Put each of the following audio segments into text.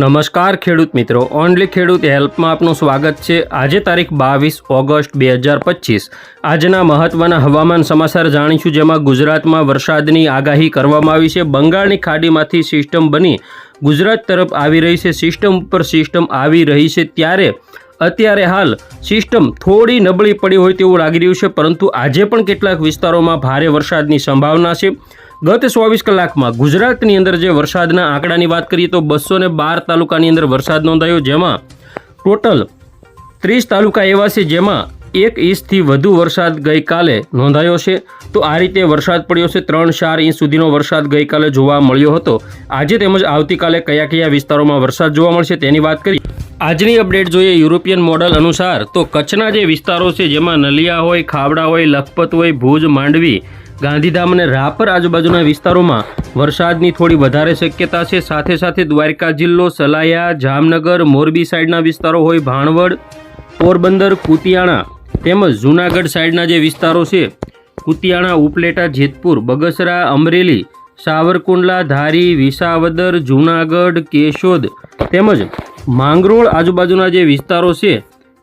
નમસ્કાર ખેડૂત મિત્રો, ઓનલી ખેડૂત હેલ્પમાં આપનું સ્વાગત છે. આજે તારીખ બાવીસ ઓગસ્ટ બે હજાર પચીસ. આજના મહત્વના હવામાન સમાચાર જાણીશું, જેમાં ગુજરાતમાં વરસાદની આગાહી કરવામાં આવી છે. બંગાળની ખાડીમાંથી સિસ્ટમ બની ગુજરાત તરફ આવી રહી છે. સિસ્ટમ ઉપર સિસ્ટમ આવી રહી છે ત્યારે અત્યારે હાલ સિસ્ટમ થોડી નબળી પડી હોય તેવું લાગી રહ્યું છે. પરંતુ આજે પણ કેટલાક વિસ્તારોમાં ભારે વરસાદની સંભાવના છે. ગત ચોવીસ કલાકમાં ગુજરાતની અંદર જે વરસાદના આંકડાની વાત કરીએ તો બસો ને બાર તાલુકાની અંદર વરસાદ નોંધાયો, જેમાં ટોટલ ત્રીસ તાલુકા એવા છે જેમાં એક ઇંચથી વધુ વરસાદ ગઈકાલે નોંધાયો છે. તો આ રીતે વરસાદ પડ્યો છે. ત્રણ ચાર ઇંચ સુધીનો વરસાદ ગઈકાલે જોવા મળ્યો હતો. આજે તેમજ આવતીકાલે કયા કયા વિસ્તારોમાં વરસાદ જોવા મળશે તેની વાત કરી આજની અપડેટ જોઈએ યુરોપિયન મોડલ અનુસાર તો કચ્છના જે વિસ્તારો છે જેમાં નલિયા હોય, ખાવડા હોય, લખપત હોય, ભુજ, માંડવી ગાંધીધામ અને રાપર આજુબાજુના વિસ્તારોમાં વરસાદની થોડી વધારે શક્યતા છે. સાથે સાથે દ્વારકા જિલ્લો, સલાયા, જામનગર, મોરબી સાઈડના વિસ્તારો હોય ભાણવડ, પોરબંદર, કુતિયાણા તેમજ જૂનાગઢ સાઈડના જે વિસ્તારો છે, કુતિયાણા, ઉપલેટા, જેતપુર, બગસરા, અમરેલી, સાવરકુંડલા, ધારી, વિસાવદર, જૂનાગઢ, કેશોદ તેમજ માંગરોળ આજુબાજુના જે વિસ્તારો છે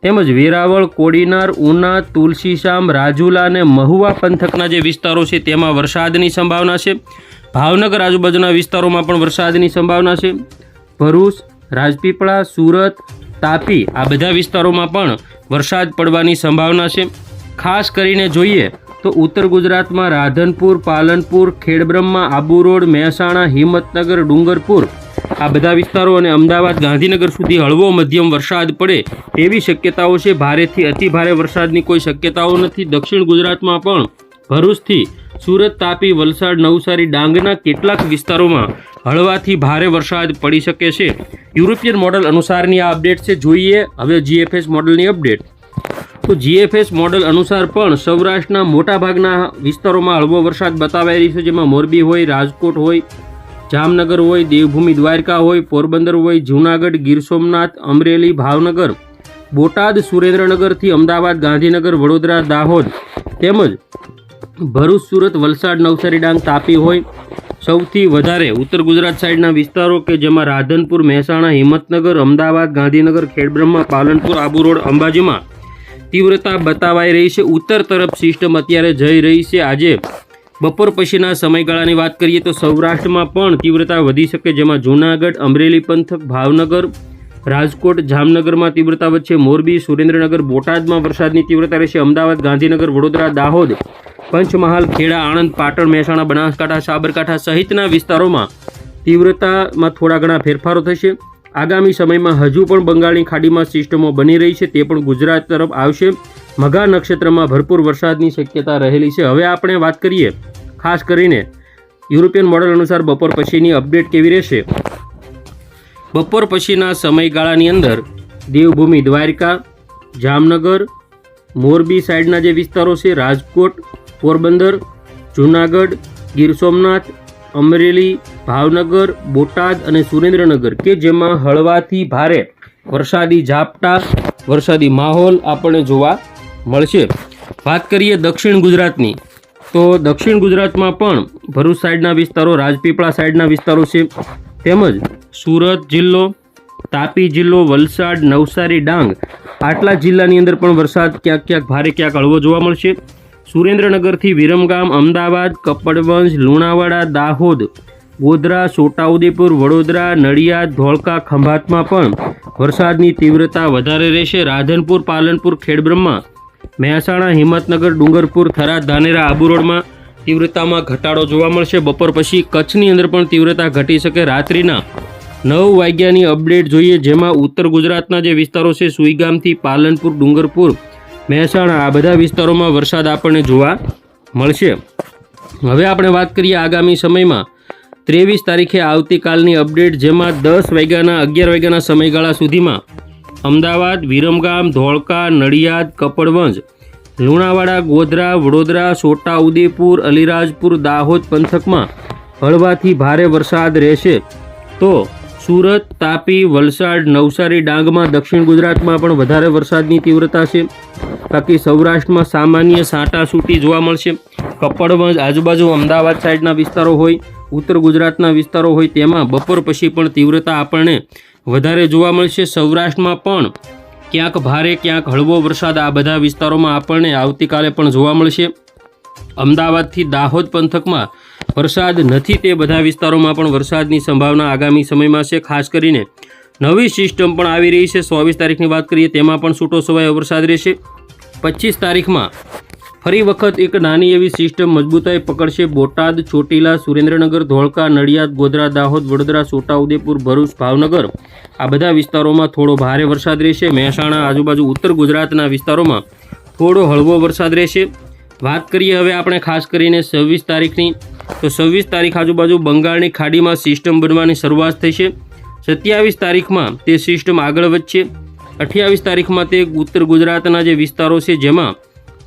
તેમજ વેરાવળ, કોડીનાર, ઉના તુલસીશામ રાજુલા અને મહુવા પંથકના જે વિસ્તારો છે તેમાં વરસાદની સંભાવના છે. ભાવનગર આજુબાજુના વિસ્તારોમાં પણ વરસાદની સંભાવના છે. ભરૂચ, રાજપીપળા, સુરત, તાપી આ બધા વિસ્તારોમાં પણ વરસાદ પડવાની સંભાવના છે. ખાસ કરીને જોઈએ તો ઉત્તર ગુજરાતમાં રાધનપુર, પાલનપુર, ખેડબ્રહ્મા, આબુ રોડ, મહેસાણા, હિંમતનગર, ડુંગરપુર આ બધા વિસ્તારો અને અમદાવાદ, ગાંધીનગર સુધી હળવો મધ્યમ વરસાદ પડે તેવી શક્યતાઓ છે. ભારેથી અતિ ભારે વરસાદની કોઈ શક્યતાઓ નથી. દક્ષિણ ગુજરાતમાં પણ ભરૂચથી સુરત તાપી વલસાડ, નવસારી, ડાંગના કેટલાક વિસ્તારોમાં હળવાથી ભારે વરસાદ પડી શકે છે. યુરોપિયન મોડલ અનુસારની આ અપડેટ છે. જોઈએ હવે જીએફએસ મોડલની અપડેટ. તો જીએફએસ મોડલ અનુસાર પણ સૌરાષ્ટ્રના મોટાભાગના વિસ્તારોમાં હળવો વરસાદ બતાવાઈ રહ્યો છે. જેમાં મોરબી હોય, રાજકોટ હોય જામનગર હોય, દેવભૂમિ દ્વારકા હોય, પોરબંદર હોય, જૂનાગઢ, ગીર સોમનાથ, અમરેલી, ભાવનગર, બોટાદ, સુરેન્દ્રનગરથી અમદાવાદ, ગાંધીનગર, વડોદરા, દાહોદ તેમજ ભરૂચ, સુરત, વલસાડ, નવસારી, ડાંગ, તાપી હોય. સૌથી વધારે ઉત્તર ગુજરાત સાઈડના વિસ્તારો કે જેમાં રાધનપુર, મહેસાણા, હિંમતનગર, અમદાવાદ, ગાંધીનગર, ખેડબ્રહ્મા, પાલનપુર, આબુ રોડ, અંબાજીમાં તીવ્રતા બતાવાઈ રહી છે. ઉત્તર તરફ સિસ્ટમ અત્યારે જઈ રહી છે. આજે બપોર પછીના સમયગાળાની વાત કરીએ તો સૌરાષ્ટ્રમાં પણ તીવ્રતા વધી શકે, જેમાં જૂનાગઢ, અમરેલી પંથક, ભાવનગર, રાજકોટ, જામનગરમાં તીવ્રતા વચ્ચે મોરબી, સુરેન્દ્રનગર, બોટાદમાં વરસાદની તીવ્રતા રહેશે. અમદાવાદ, ગાંધીનગર, વડોદરા, દાહોદ, પંચમહાલ, ખેડા, આણંદ, પાટણ, મહેસાણા, બનાસકાંઠા, સાબરકાંઠા સહિતના વિસ્તારોમાં તીવ્રતામાં થોડા ઘણા ફેરફારો થશે. આગામી સમયમાં હજુ પણ બંગાળની ખાડીમાં સિસ્ટમો બની રહી છે, તે પણ ગુજરાત તરફ આવશે. મઘા નક્ષત્રમાં ભરપૂર વરસાદની શક્યતા રહેલી છે. હવે આપણે વાત કરીએ, ખાસ કરીને યુરોપિયન મોડલ અનુસાર બપોર પછીની અપડેટ કેવી રહેશે? બપોર પછીના સમયગાળાની અંદર દેવભૂમિ દ્વારકા, જામનગર, મોરબી સાઈડના જે વિસ્તારો છે, રાજકોટ, પોરબંદર, જૂનાગઢ, ગીર સોમનાથ, અમરેલી, ભાવનગર, બોટાદ અને સુરેન્દ્રનગર કે જેમાં હળવાથી ભારે વરસાદી ઝાપટા, વરસાદી માહોલ આપણને જોવા મળશે. વાત કરીએ દક્ષિણ ગુજરાતની, તો દક્ષિણ ગુજરાતમાં પણ ભરૂચ સાઈડના વિસ્તારો, રાજપીપળા સાઈડના વિસ્તારો છે. તેમજ સુરત જિલ્લો, તાપી જિલ્લો, વલસાડ, નવસારી, ડાંગ, આટલા જિલ્લાની અંદર પણ વરસાદ ક્યાંક ક્યાંક ભારે ક્યાંક હળવો જોવા મળશે. સુરેન્દ્રનગરથી વિરમગામ, અમદાવાદ, કપડવંજ, લુણાવાડા, દાહોદ, ગોધરા, છોટાઉદેપુર, વડોદરા, નડિયાદ, ધોળકા, ખંભાતમાં પણ વરસાદની તીવ્રતા વધારે રહેશે. રાધનપુર, પાલનપુર, ખેડબ્રહ્મા મહેસાણા, હિંમતનગર, ડુંગરપુર, થરાદ, ધાનેરા, આબુ રોડમાં તીવ્રતામાં ઘટાડો જોવા મળશે. બપોર પછી કચ્છની અંદર પણ તીવ્રતા ઘટી શકે. રાત્રિના નવ વાગ્યાની અપડેટ જોઈએ, જેમાં ઉત્તર ગુજરાતના જે વિસ્તારો છે, સુઈગામથી પાલનપુર, ડુંગરપુર, મહેસાણા, આ બધા વિસ્તારોમાં વરસાદ આપણને જોવા મળશે. હવે આપણે વાત કરીએ આગામી સમયમાં. ત્રેવીસ તારીખે આવતીકાલની અપડેટ, જેમાં દસ વાગ્યાના, અગિયાર વાગ્યાના સમયગાળા સુધીમાં અમદાવાદ, વિરમગામ, ધોળકા, નડિયાદ, કપડવંજ લુણાવાડા, ગોધરા, વડોદરા છોટાઉદેપુર અલીરાજપુર, દાહોદ પંથકમાં હળવાથી ભારે વરસાદ રહેશે. તો સુરત, તાપી, વલસાડ, નવસારી, ડાંગમાં, દક્ષિણ ગુજરાતમાં પણ વધારે વરસાદની તીવ્રતા છે. બાકી સૌરાષ્ટ્રમાં સામાન્ય સાંટાસૂટી જોવા મળશે. કપડવંજ આજુબાજુ અમદાવાદ સાઈડના વિસ્તારો હોય, ઉત્તર ગુજરાતના વિસ્તારો હોય, તેમાં બપોર પછી પણ તીવ્રતા આપણને વધારે જોવા મળશે. સૌરાષ્ટ્રમાં પણ ક્યાંક ભારે, ક્યાંક હળવો વરસાદ આ બધા વિસ્તારોમાં આપણને આવતીકાલે પણ જોવા મળશે. અમદાવાદથી દાહોદ પંથકમાં વરસાદ નથી તે બધા વિસ્તારોમાં પણ વરસાદની સંભાવના આગામી સમયમાં છે, ખાસ કરીને નવી સિસ્ટમ પણ આવી રહી છે. ચોવીસ તારીખની વાત કરીએ તેમાં પણ છૂટો છવાયો વરસાદ રહેશે. પચીસ તારીખમાં ફરી વખત એક નાની એવી સિસ્ટમ મજબૂતાઈ પકડશે. બોટાદ, ચોટીલા, સુરેન્દ્રનગર, ધોળકા, નડિયાદ, ગોધરા, દાહોદ, વડોદરા, છોટાઉદેપુર, ભરૂચ, ભાવનગર. આ બધા વિસ્તારોમાં થોડો ભારે વરસાદ રહેશે. મહેસાણા, આજુબાજુ ઉત્તર ગુજરાતના વિસ્તારોમાં થોડો હળવો વરસાદ રહેશે. વાત કરીએ હવે આપણે ખાસ કરીને છવ્વીસ તારીખની. તો છવ્વીસ તારીખ આજુબાજુ બંગાળની ખાડીમાં સિસ્ટમ બનવાની શરૂઆત થશે સત્યાવીસ તારીખમાં તે સિસ્ટમ આગળ વધશે. અઠ્યાવીસ તારીખમાં તે ઉત્તર ગુજરાતના જે વિસ્તારો છે, જેમાં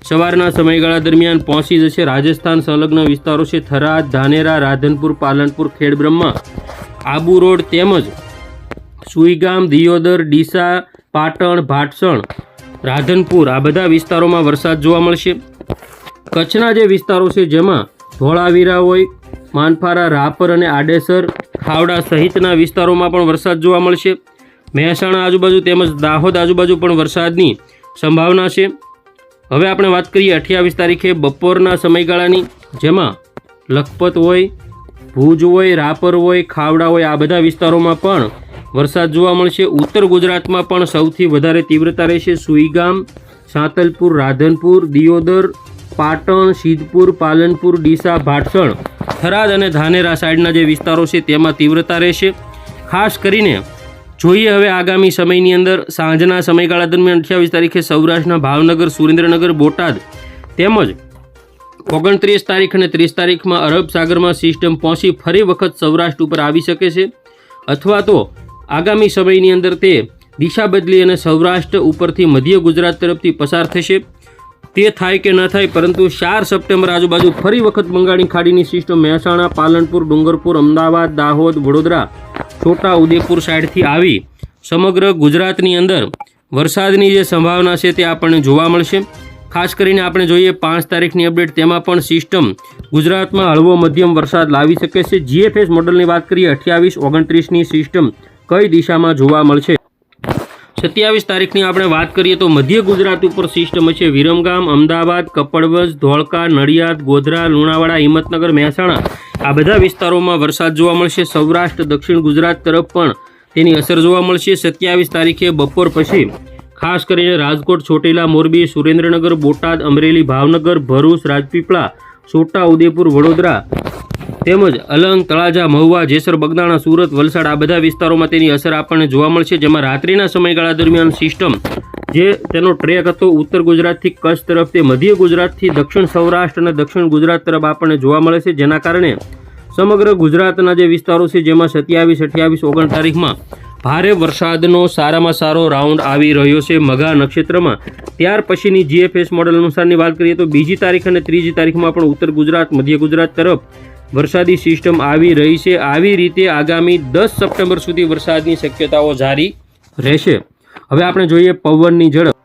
સવારના સમયગાળા દરમિયાન પહોંચી જશે રાજસ્થાન સંલગ્ન વિસ્તારો છે થરાદ, ધાનેરા, રાધનપુર, પાલનપુર, ખેડબ્રહ્મા, આબુ રોડ તેમજ સુઈગામ, દિયોદર, ડીસા, પાટણ, ભાટસણ, રાધનપુર આ બધા વિસ્તારોમાં વરસાદ જોવા મળશે. કચ્છના જે વિસ્તારો છે જેમાં ધોળાવીરા હોય, માનફારા, રાપર અને આડેસર, ખાવડા સહિતના વિસ્તારોમાં પણ વરસાદ જોવા મળશે. મહેસાણા આજુબાજુ તેમજ દાહોદ આજુબાજુ પણ વરસાદની સંભાવના છે. હવે આપણે વાત કરીએ અઠ્યાવીસ તારીખે બપોરના સમયગાળાની, જેમાં લખપત હોય, ભુજ હોય, રાપર હોય, ખાવડા હોય, આ બધા વિસ્તારોમાં પણ વરસાદ જોવા મળશે. ઉત્તર ગુજરાતમાં પણ સૌથી વધારે તીવ્રતા રહેશે સુઈગામ સાંતલપુર, રાધનપુર, દિયોદર, પાટણ, સિદ્ધપુર, પાલનપુર, ડીસા, ભાટસણ, થરાદ અને ધાનેરા સાઈડના જે વિસ્તારો છે તેમાં તીવ્રતા રહેશે. ખાસ કરીને જોઈએ હવે આગામી સમયની અંદર સાંજના સમયગાળા દરમિયાન અઠ્યાવીસ તારીખે સૌરાષ્ટ્રના ભાવનગર, સુરેન્દ્રનગર, બોટાદ તેમજ ઓગણત્રીસ તારીખ અને ત્રીસ તારીખમાં અરબ સાગરમાં સિસ્ટમ પહોંચી ફરી વખત સૌરાષ્ટ્ર ઉપર આવી શકે છે. અથવા તો આગામી સમયની અંદર તે દિશા બદલી અને સૌરાષ્ટ્ર ઉપરથી મધ્ય ગુજરાત તરફથી પસાર થશે. તે થાય કે ન થાય પરંતુ ચાર સપ્ટેમ્બર આજુબાજુ ફરી વખત બંગાળની ખાડીની સિસ્ટમ મહેસાણા, પાલનપુર, ડુંગરપુર, અમદાવાદ, દાહોદ, વડોદરા છોટા ઉદેપુર સાઈડથી આવી સમગ્ર ગુજરાતની અંદર વરસાદની જે સંભાવના છે તે આપણને જોવા મળશે. ખાસ કરીને આપણે જોઈએ પાંચ તારીખની અપડેટ, તેમાં પણ સિસ્ટમ ગુજરાતમાં હળવો મધ્યમ વરસાદ લાવી શકે છે. જીએફએસ મોડલની વાત કરીએ, અઠ્યાવીસ ઓગણત્રીસની સિસ્ટમ કઈ દિશામાં જોવા મળશે? સત્યાવીસ તારીખની આપણે વાત કરીએ તો મધ્ય ગુજરાત ઉપર સિસ્ટમ છે. વિરમગામ, અમદાવાદ, કપડવજ, ધોળકા, નડિયાદ, ગોધરા, લુણાવાડા, હિંમતનગર, મહેસાણા આ બધા વિસ્તારોમાં વરસાદ જોવા મળશે. સૌરાષ્ટ્ર, દક્ષિણ ગુજરાત તરફ પણ તેની અસર જોવા મળશે. સત્યાવીસ તારીખે બપોર પછી ખાસ કરીને રાજકોટ, ચોટીલા, મોરબી, સુરેન્દ્રનગર, બોટાદ, અમરેલી, ભાવનગર, ભરૂચ, રાજપીપળા છોટા ઉદેપુર વડોદરા તેમજ અલંગ, તળાજા, મહુવા, જેસર, બગદાણા, સુરત, વલસાડ આ બધા વિસ્તારોમાં તેની અસર આપણને જોવા મળશે, જેમાં રાત્રિના સમયગાળા દરમિયાન સિસ્ટમ જે તેનો ટ્રેક હતો ઉત્તર ગુજરાતથી કચ્છ તરફ તે મધ્ય ગુજરાતથી દક્ષિણ સૌરાષ્ટ્ર અને દક્ષિણ ગુજરાત તરફ આપણને જોવા મળે છે. જેના કારણે સમગ્ર ગુજરાતના જે વિસ્તારો છે, જેમાં સત્યાવીસ, અઠ્યાવીસ, ઓગણ તારીખમાં ભારે વરસાદનો સારામાં સારો રાઉન્ડ આવી રહ્યો છે મઘા નક્ષત્રમાં. ત્યાર પછીની જીએફએસ મોડલ અનુસારની વાત કરીએ તો બીજી તારીખ અને ત્રીજી તારીખમાં પણ ઉત્તર ગુજરાત, મધ્ય ગુજરાત તરફ વરસાદી સિસ્ટમ આવી રહી છે. આવી રીતે આગામી દસ સપ્ટેમ્બર સુધી વરસાદની શક્યતાઓ જારી રહેશે. હવે આપણે જોઈએ પવનની ઝડપ.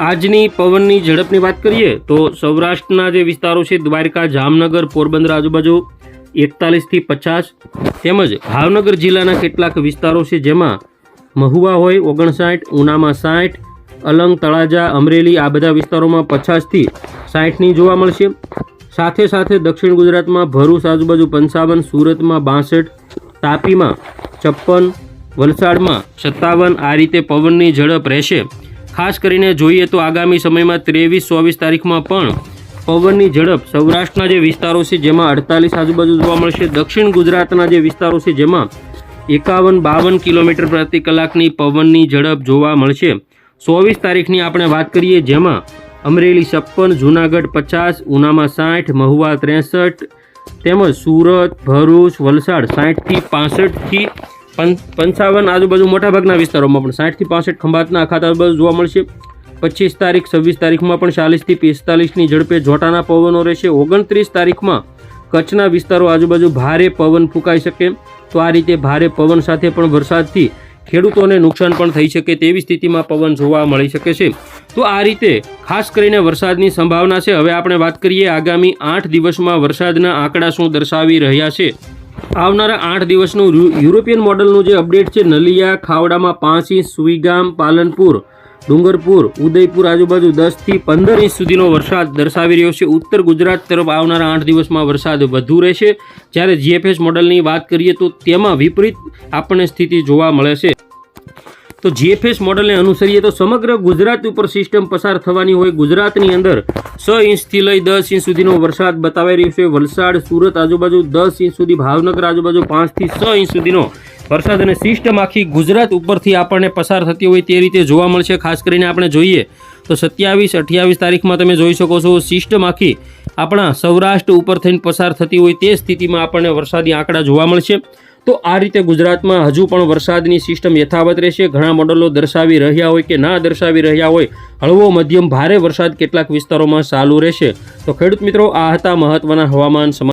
આજની પવનની ઝડપની વાત કરીએ તો સૌરાષ્ટ્રના જે વિસ્તારો છે, દ્વારકા, જામનગર, પોરબંદર આજુબાજુ એકતાલીસથી પચાસ, તેમજ ભાવનગર જિલ્લાના કેટલાક વિસ્તારો છે જેમાં મહુવા હોય ઓગણસાઠ, ઉનામાં સાઠ, અલંગ, તળાજા, અમરેલી આ બધા વિસ્તારોમાં પચાસથી સાઠની જોવા મળશે. સાથે સાથે દક્ષિણ ગુજરાતમાં ભરૂચ આજુબાજુ પંચાવન, સુરતમાં બાસઠ, તાપીમાં છપ્પન વલસાડમાં સત્તાવન આ રીતે પવનની ઝડપ રહેશે. ખાસ કરીને જોઈએ તો આગામી સમયમાં ત્રેવીસ, ચોવીસ તારીખમાં પણ પવનની ઝડપ સૌરાષ્ટ્રના જે વિસ્તારો છે, જેમાં અડતાલીસ આજુબાજુ જોવા મળશે. દક્ષિણ ગુજરાતના જે વિસ્તારો છે, જેમાં એકાવન, બાવન કિલોમીટર પ્રતિ કલાકની પવનની ઝડપ જોવા મળશે. ચોવીસ તારીખની આપણે વાત કરીએ, જેમાં અમરેલી, છપ્પન, જૂનાગઢ પચાસ, ઉનામાં સાઠ, મહુવા ત્રેસઠ, તેમજ સુરત, ભરૂચ, વલસાડ સાઠથી પાસઠથી પંચાવન આજુબાજુ મોટાભાગના વિસ્તારોમાં પણ સાઠથી પાસઠ ખંભાતના અખાત આજુબાજુ જોવા મળશે. પચીસ તારીખ, છવ્વીસ તારીખમાં પણ ચાલીસથી પિસ્તાલીસની ઝડપે જોટાના પવનો રહેશે. ઓગણત્રીસ તારીખમાં કચ્છના વિસ્તારો આજુબાજુ ભારે પવન ફૂંકાઈ શકે. તો આ રીતે ભારે પવન સાથે પણ વરસાદથી ખેડૂતોને નુકસાન પણ થઈ શકે તેવી સ્થિતિમાં પવન જોવા મળી શકે છે. તો આ રીતે ખાસ કરીને વરસાદની સંભાવના છે. હવે આપણે વાત કરીએ આગામી આઠ દિવસમાં વરસાદના આંકડા શું દર્શાવી રહ્યા છે. આવનારા આઠ દિવસનું યુરોપિયન મોડલનું જે અપડેટ છે, નલિયા, ખાવડામાં પાંચ ઇંચ સુઈગામ, પાલનપુર, ડુંગરપુર, ઉદયપુર આજુબાજુ દસથી પંદર ઇંચ સુધીનો વરસાદ દર્શાવી રહ્યો છે. ઉત્તર ગુજરાત તરફ આવનારા આઠ દિવસમાં વરસાદ વધુ રહેશે. જ્યારે જીએફએસ મોડલની વાત કરીએ તો તેમાં વિપરીત આપણને સ્થિતિ જોવા મળે છે. તો જીએફએસ મોડલને અનુસરીએ તો સમગ્ર ગુજરાત ઉપર સિસ્ટમ પસાર થવાની હોય ગુજરાતની અંદર. છ ઇંચથી લઈ દસ ઇંચ સુધીનો વરસાદ બતાવી રહ્યો છે. વલસાડ, સુરત આજુબાજુ દસ ઇંચ સુધી, ભાવનગર આજુબાજુ પાંચથી છ ઇંચ સુધીનો વરસાદ અને સિસ્ટમ આખી ગુજરાત ઉપરથી આપણને પસાર થતી હોય તે રીતે જોવા મળશે. ખાસ કરીને આપણે જોઈએ તો સત્યાવીસ, અઠ્યાવીસ તારીખમાં તમે જોઈ શકો છો સિસ્ટમ આખી આપણા સૌરાષ્ટ્ર ઉપર થઈને પસાર થતી હોય તે સ્થિતિમાં આપણને વરસાદી આંકડા જોવા મળશે. તો આ રીતે ગુજરાતમાં હજુ પણ વરસાદની સિસ્ટમ યથાવત રહેશે. ઘણા મોડલો દર્શાવી રહ્યા હોય કે ના દર્શાવી રહ્યા હોય, હળવો મધ્યમ ભારે વરસાદ કેટલાક વિસ્તારોમાં ચાલુ રહેશે. તો ખેડૂત મિત્રો, આ હતા મહત્વના હવામાન